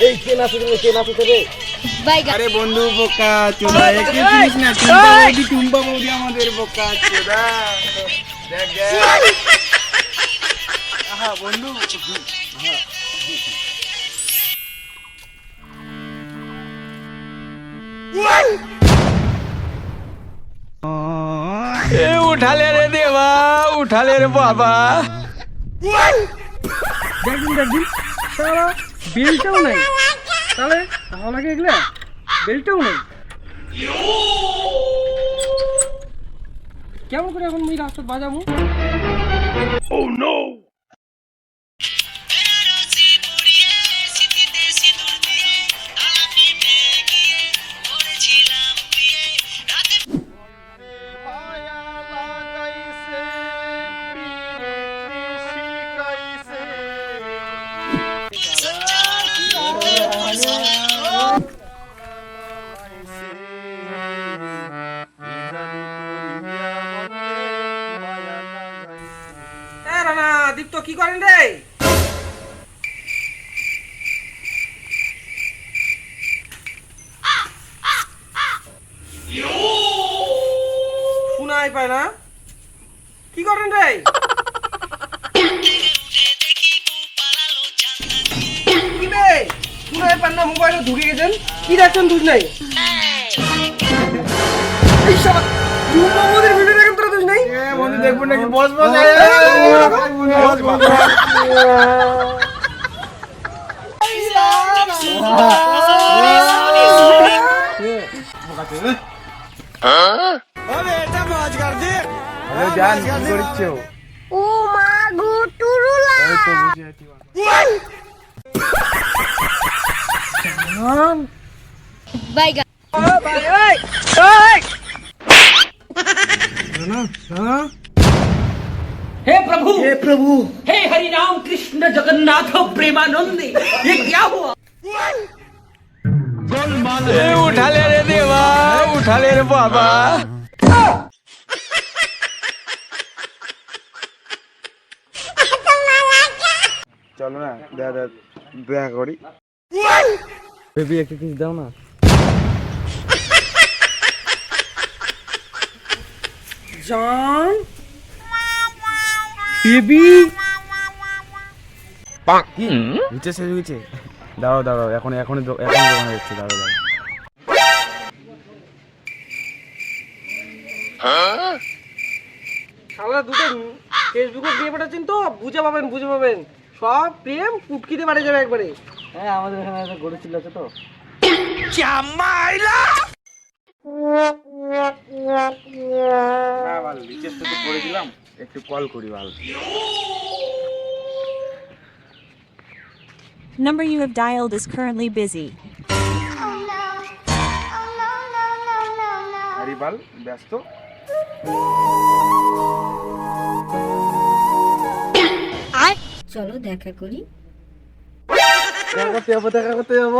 এই কে নাচে রে কে নাচে আরে বন্ধু বোকা চোদা একে চিনিস না? টুম্বা বৌদি টুম্বা বৌদি আমাদের বোকা চোদা। দেখ বন্ধু। হ্যাঁ। এ উঠালে রে দেবা উঠালে রে বাবা। দেখুন দেখুন। সারা বেলটাও নাই। তাহলে ভালো লাগে এগুলা? বেলটাও নেই। কেমন করে এখন মুই রাস্তা বাজাবো? রানা কি করেন রে? শোনাই পায় না। কি করেন রে? কি শোনাই পান না মোবাইলে ঢুকে গেছেন। কি দেখছেন দুধ নাই। দেখব নাকি? বস বস। বস বস আরে জান কি করছ ও? মা গো টুরুলা। এই তো বসে আছি বাইগা हे प्रभु हे प्रभु हे हरि राम कृष्ण जगन्नाथ प्रेमानंद ये क्या हुआ এ উঠালে রে দেবা উঠালে রে বাবা চলো না দাদা দেখা করি বেবি একটা কিছু দাও না জান বেবি কি ঘুরছে সে ঘুরছে দাঁড়াও দাঁড়াও এখন এখন এখন দোকানে যাচ্ছে দাঁড়াও দাঁড়াও। শালা দুটো ফেসবুকে দিয়ে পাঠাচ্ছেন তো বুঝে পাবেন বুঝে পাবেন। সব প্রেম কুটকিতে বাড়ি যাবে একবারে। হ্যাঁ আমাদের এখানে একটা গরু ছিল আছে তো। না একটু কল করি ভালো Number you have dialed is currently busy. আরে বাল ব্যস্ত? চলো দেখা করি। দেখা করতে যাব দেখা করতে যাব।